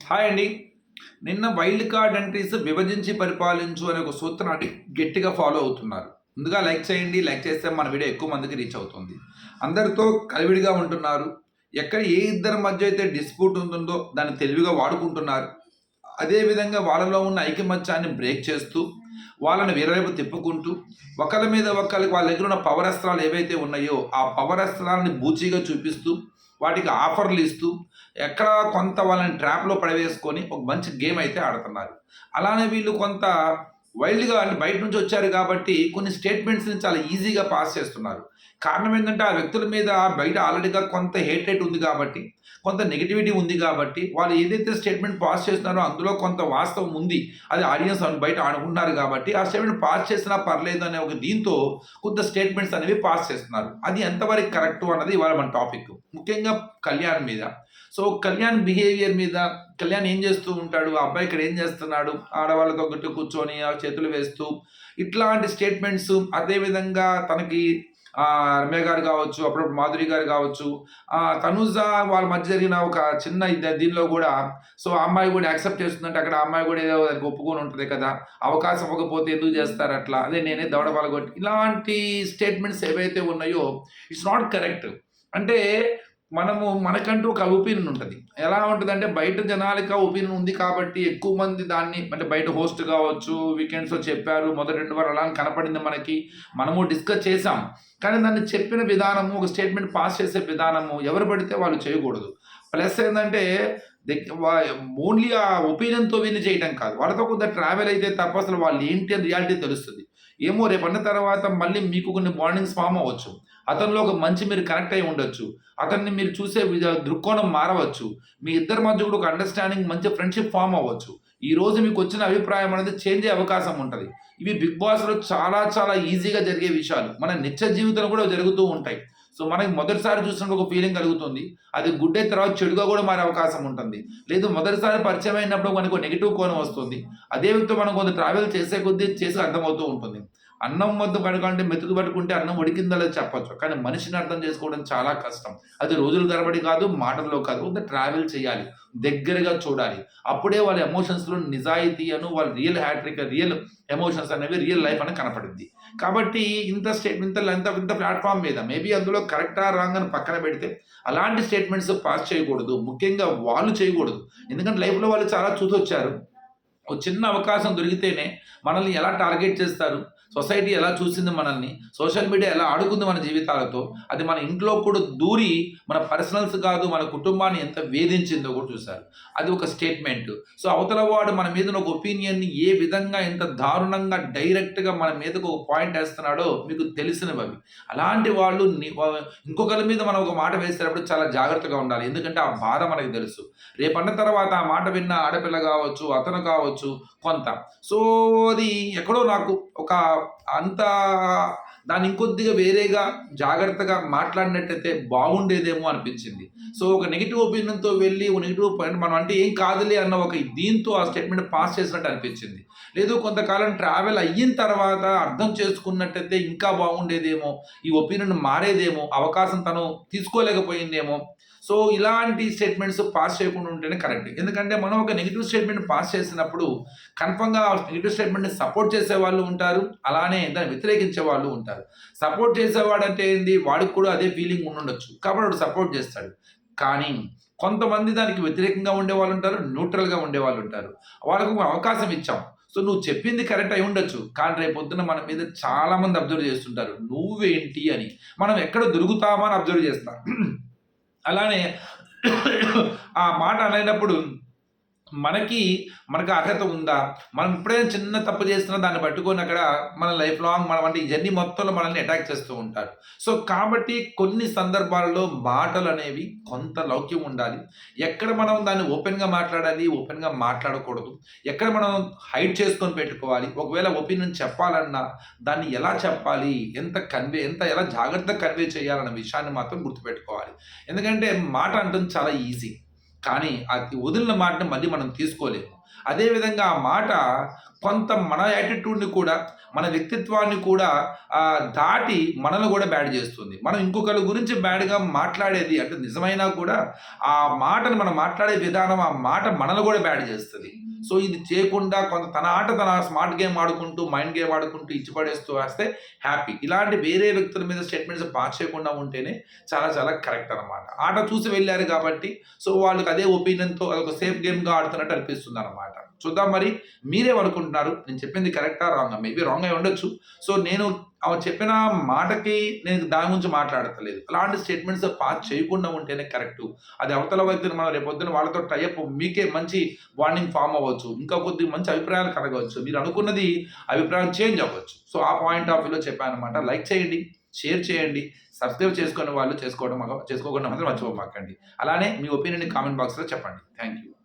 Hi అండి. నిన్న wild card entries విభజించి పరిపాలించు అనే ఒక సూత్రాన్ని గట్టిగా ఫాలో అవుతున్నారు. ముందుగా లైక్ చేయండి లైక్ చేస్తే మన వీడియో ఎక్కువ మందికి రీచ్ అవుతుంది. అందరితో కలివిడిగా ఉంటున్నారు. ఎక్కడ ఏ ఇద్దరి మధ్య అయితే డిస్ప్యూట్ ఉంటుందో దాన్ని తెలివిగా వాడుకుంటున్నారు. అదేవిధంగా వాళ్ళలో ఉన్న ఐకమత్యాన్ని బ్రేక్ చేస్తూ వాళ్ళని వేరేవైపు తిప్పుకుంటూ ఒకరి మీద ఒకరికి వాళ్ళ దగ్గర ఉన్న పవర్ అస్త్రాలు ఏవైతే ఉన్నాయో ఆ పవర్ అస్త్రాలని బూచీగా చూపిస్తూ వాటికి ఆఫర్లు ఇస్తూ ఎక్కడ కొంత వాళ్ళని ట్రాప్లో పడవేసుకొని ఒక మంచి గేమ్ అయితే ఆడుతున్నారు. అలానే వీళ్ళు కొంత వైల్డ్గా అంటే బయట నుంచి వచ్చారు కాబట్టి కొన్ని స్టేట్మెంట్స్ని చాలా ఈజీగా పాస్ చేస్తున్నారు. కారణం ఏంటంటే ఆ వ్యక్తుల మీద బయట ఆల్రెడీగా కొంత హేట్ రేట్ ఉంది కాబట్టి కొంత నెగిటివిటీ ఉంది కాబట్టి వాళ్ళు ఏదైతే స్టేట్మెంట్ పాస్ చేస్తున్నారో అందులో కొంత వాస్తవం ఉంది. అది ఆడియన్స్ బయట అనుకుంటున్నారు కాబట్టి ఆ స్టేట్మెంట్ పాస్ చేసినా పర్లేదు అనే ఒక దీంతో కొంత స్టేట్మెంట్స్ అనేవి పాస్ చేస్తున్నారు. అది ఎంతవరకు కరెక్ట్ అన్నది ఇవాళ మన టాపిక్. ముఖ్యంగా కళ్యాణ్ మీద. సో కళ్యాణ్ బిహేవియర్ మీద కళ్యాణ్ ఏం చేస్తూ ఉంటాడు? ఆ అబ్బాయి ఇక్కడ ఏం చేస్తున్నాడు? ఆడవాళ్ళతో గుట్టు కూర్చొని ఆ చేతులు వేస్తూ ఇట్లాంటి స్టేట్మెంట్స్ అదేవిధంగా తనకి రమ్య గారు కావచ్చు అప్పుడప్పుడు మాధురి గారు కావచ్చు తనుజ వాళ్ళ మధ్య జరిగిన ఒక చిన్న దీనిలో కూడా సో ఆ అమ్మాయి కూడా యాక్సెప్ట్ చేస్తుందంటే అక్కడ అమ్మాయి కూడా ఏదో దానికి ఒప్పుకొని ఉంటుంది కదా? అవకాశం ఇవ్వకపోతే ఎందుకు చేస్తారు అట్లా? అదే నేనే దవడ పాల్గొట్టి ఇలాంటి స్టేట్మెంట్స్ ఏవైతే ఉన్నాయో ఇట్స్ నాట్ కరెక్ట్ అంటే మనము మనకంటూ ఒక ఒపీనియన్ ఉంటుంది. ఎలా ఉంటుంది అంటే బయట జనాలకి ఒపీనియన్ ఉంది కాబట్టి ఎక్కువ మంది దాన్ని అంటే బయట హోస్ట్ కావచ్చు వీకెండ్స్లో చెప్పారు మొదటి రెండు వారు అలా కనపడింది మనకి మనము డిస్కస్ చేసాం కానీ దాన్ని చెప్పిన విధానము ఒక స్టేట్మెంట్ పాస్ చేసే విధానము ఎవరు పడితే వాళ్ళు చేయకూడదు. ప్లస్ ఏంటంటే ఓన్లీ ఆ ఒపీనియన్తో విని చేయడం కాదు. వాళ్ళతో కొంత ట్రావెల్ అయితే తప్ప అసలు వాళ్ళు ఏంటి అని రియాలిటీ తెలుస్తుంది. ఏమో రేపు తర్వాత మళ్ళీ మీకు కొన్ని బాండింగ్స్ ఫామ్ అవ్వచ్చు. అతనిలో ఒక మంచి మీరు కనెక్ట్ అయి ఉండొచ్చు. అతన్ని మీరు చూసే దృక్కోణం మారవచ్చు. మీ ఇద్దరి మధ్య కూడా ఒక అండర్స్టాండింగ్ మంచి ఫ్రెండ్షిప్ ఫామ్ అవ్వచ్చు. ఈ రోజు మీకు వచ్చిన అభిప్రాయం అనేది చేంజ్ అయ్యే అవకాశం ఉంటుంది. ఇవి బిగ్ బాస్లో చాలా చాలా ఈజీగా జరిగే విషయాలు. మన నిత్య జీవితంలో కూడా జరుగుతూ ఉంటాయి. సో మనకి మొదటిసారి చూసినప్పుడు ఒక ఫీలింగ్ కలుగుతుంది. అది గుడ్ అయిన తర్వాత చెడుగా కూడా మారే అవకాశం ఉంటుంది. లేదు మొదటిసారి పరిచయం అయినప్పుడు మనకు నెగిటివ్ కోణం వస్తుంది. అదే వ్యక్తి మనం కొంత ట్రావెల్ చేసే కొద్దీ చేసి అర్థమవుతూ ఉంటుంది. అన్నం వద్ద పడుకుంటే మెతుకు పట్టుకుంటే అన్నం ఉడికిందో చెప్పచ్చు. కానీ మనిషిని అర్థం చేసుకోవడం చాలా కష్టం. అది రోజుల తరబడి కాదు మాటల్లో కాదు. కొంత ట్రావెల్ చేయాలి. దగ్గరగా చూడాలి. అప్పుడే వాళ్ళ ఎమోషన్స్లో నిజాయితీ అను వాళ్ళ real hat trick real emotions అనేవి రియల్ లైఫ్ అని కనపడింది కాబట్టి ఇంత స్టేట్ ఇంత ఇంత ఇంత ప్లాట్ఫామ్ మీద మేబీ అందులో కరెక్టా రాంగ్ అని పక్కన పెడితే అలాంటి స్టేట్మెంట్స్ పాస్ చేయకూడదు. ముఖ్యంగా వాళ్ళు చేయకూడదు. ఎందుకంటే లైఫ్లో వాళ్ళు చాలా చూసొచ్చారు. ఒక చిన్న అవకాశం దొరికితేనే మనల్ని ఎలా టార్గెట్ చేస్తారు? సొసైటీ ఎలా చూసింది మనల్ని? సోషల్ మీడియా ఎలా ఆడుకుంది మన జీవితాలతో? అది మన ఇంట్లో కూడా దూరి మన పర్సనల్స్ కాదు మన కుటుంబాన్ని ఎంత వేధించిందో కూడా చూశారు. అది ఒక స్టేట్మెంట్. సో అవతల వాడు మన మీద ఒక ఒపీనియన్ని ఏ విధంగా ఎంత దారుణంగా డైరెక్ట్గా మన మీదకు ఒక పాయింట్ వేస్తున్నాడో మీకు తెలిసినవి అవి అలాంటి వాళ్ళు ఇంకొకరి మీద మనం ఒక మాట వేసేటప్పుడు చాలా జాగ్రత్తగా ఉండాలి. ఎందుకంటే ఆ బాధ మనకు తెలుసు. రేపన్న తర్వాత ఆ మాట విన్న ఆడపిల్ల కావచ్చు అతను కావచ్చు కొంత. సో అది ఎక్కడో నాకు ఒక అంత దాన్ని ఇంకొద్దిగా వేరేగా జాగ్రత్తగా మాట్లాడినట్టయితే బాగుండేదేమో అనిపించింది. సో ఒక నెగిటివ్ ఒపీనియన్తో వెళ్ళి ఒక నెగిటివ్ పాయింట్ మనం అంటే ఏం కాదులే అన్న ఒక దీంతో ఆ స్టేట్మెంట్ పాస్ చేసినట్టు అనిపించింది. లేదు కొంతకాలం ట్రావెల్ అయిన తర్వాత అర్థం చేసుకున్నట్టయితే ఇంకా బాగుండేదేమో ఈ ఒపీనియన్ మారేదేమో అవకాశం తను తీసుకోలేకపోయిందేమో. సో ఇలాంటి స్టేట్మెంట్స్ పాస్ చేయకుండా ఉంటేనే కరెక్ట్ ఎందుకంటే మనం ఒక నెగిటివ్ స్టేట్మెంట్ పాస్ చేసినప్పుడు కన్ఫర్మ్గా నెగిటివ్ స్టేట్మెంట్ని సపోర్ట్ చేసే వాళ్ళు ఉంటారు అలానే దాన్ని వ్యతిరేకించే వాళ్ళు ఉంటారు. సపోర్ట్ చేసేవాడు అంటే ఏంది? వాడికి కూడా అదే ఫీలింగ్ ఉండొచ్చు కాబట్టి వాడు సపోర్ట్ చేస్తాడు. కానీ కొంతమంది దానికి వ్యతిరేకంగా ఉండే వాళ్ళు ఉంటారు న్యూట్రల్గా ఉండే వాళ్ళు ఉంటారు. వాళ్ళకు అవకాశం ఇచ్చాం. సో నువ్వు చెప్పింది కరెక్ట్ అయి ఉండొచ్చు. కానీ రేపు పొద్దున మన మీద చాలా మంది అబ్జర్వ్ చేస్తుంటారు. నువ్వేంటి? అని. మనం ఎక్కడ దొరుకుతామని అబ్జర్వ్ చేస్తాం. అలానే ఆ మాట అనేటప్పుడు మనకి మనకు అర్హత ఉందా? మనం ఎప్పుడైనా చిన్న తప్పు చేస్తున్నా దాన్ని పట్టుకొని అక్కడ మన లైఫ్ లాంగ్ మనం అంటే ఈ జర్నీ మొత్తంలో మనల్ని అటాక్ చేస్తూ ఉంటారు. సో కాబట్టి కొన్ని సందర్భాలలో మాటలు అనేవి కొంత లౌక్యం ఉండాలి. ఎక్కడ మనం దాన్ని ఓపెన్గా మాట్లాడాలి ఓపెన్గా మాట్లాడకూడదు. ఎక్కడ మనం హైడ్ చేసుకొని పెట్టుకోవాలి. ఒకవేళ ఒపీనియన్ చెప్పాలన్నా దాన్ని ఎలా చెప్పాలి? ఎంత కన్వే ఎంత ఎలా జాగ్రత్తగా కన్వే చేయాలన్న విషయాన్ని మాత్రం గుర్తుపెట్టుకోవాలి. ఎందుకంటే మాట అంటుంది చాలా ఈజీ కానీ అది వదిలిన మాటని మళ్ళీ మనం తీసుకోలేము. అదేవిధంగా ఆ మాట కొంత మన యాటిట్యూడ్ని కూడా మన వ్యక్తిత్వాన్ని కూడా దాటి మనల్ని కూడా బ్యాడ్ చేస్తుంది. మనం ఇంకొకరి గురించి బ్యాడ్గా మాట్లాడేది అంటే నిజమైనా కూడా ఆ మాటను మనం మాట్లాడే విధానం ఆ మాట మనల్ని కూడా బ్యాడ్ చేస్తుంది. సో ఇది చేయకుండా కొంత తన ఆట తన స్మార్ట్ గేమ్ ఆడుకుంటూ మైండ్ గేమ్ ఆడుకుంటూ ఇచ్చి పడేస్తూ వేస్తే హ్యాపీ. ఇలాంటి వేరే వ్యక్తుల మీద స్టేట్మెంట్స్ పాస్ చేయకుండా ఉంటేనే చాలా చాలా కరెక్ట్ అనమాట ఆట చూసి వెళ్ళారు కాబట్టి సో వాళ్ళకి అదే ఒపీనియన్తో అదొక సేఫ్ గేమ్గా ఆడుతున్నట్టు అనిపిస్తుంది అనమాట చూద్దాం మరి. మీరేమనుకుంటున్నారు? నేను చెప్పింది కరెక్టా రాంగ్ మేబీ రాంగ్ అయి ఉండొచ్చు. సో నేను ఆమె చెప్పిన మాటకి నేను దాని గురించి మాట్లాడతలేదు. అలాంటి స్టేట్మెంట్స్ పాస్ చేయకుండా ఉంటేనే కరెక్ట్ అది అవతల వ్యక్తిని మనం రేపొద్దున వాళ్ళతో టైప్ మీకే మంచి బాండింగ్ ఫామ్ అవ్వచ్చు. ఇంకా కొద్ది మంచి అభిప్రాయాలు కలగవచ్చు. మీరు అనుకున్నది అభిప్రాయం చేంజ్ అవ్వచ్చు. సో ఆ పాయింట్ ఆఫ్ వ్యూలో చెప్పాను అనమాట లైక్ చేయండి షేర్ చేయండి సబ్స్క్రైబ్ చేసుకునే వాళ్ళు చేసుకోవడం చేసుకోకుండా మాత్రం మర్చిపోమాకండి. అలానే మీ ఒపీనియన్ కామెంట్ బాక్స్లో చెప్పండి. Thank you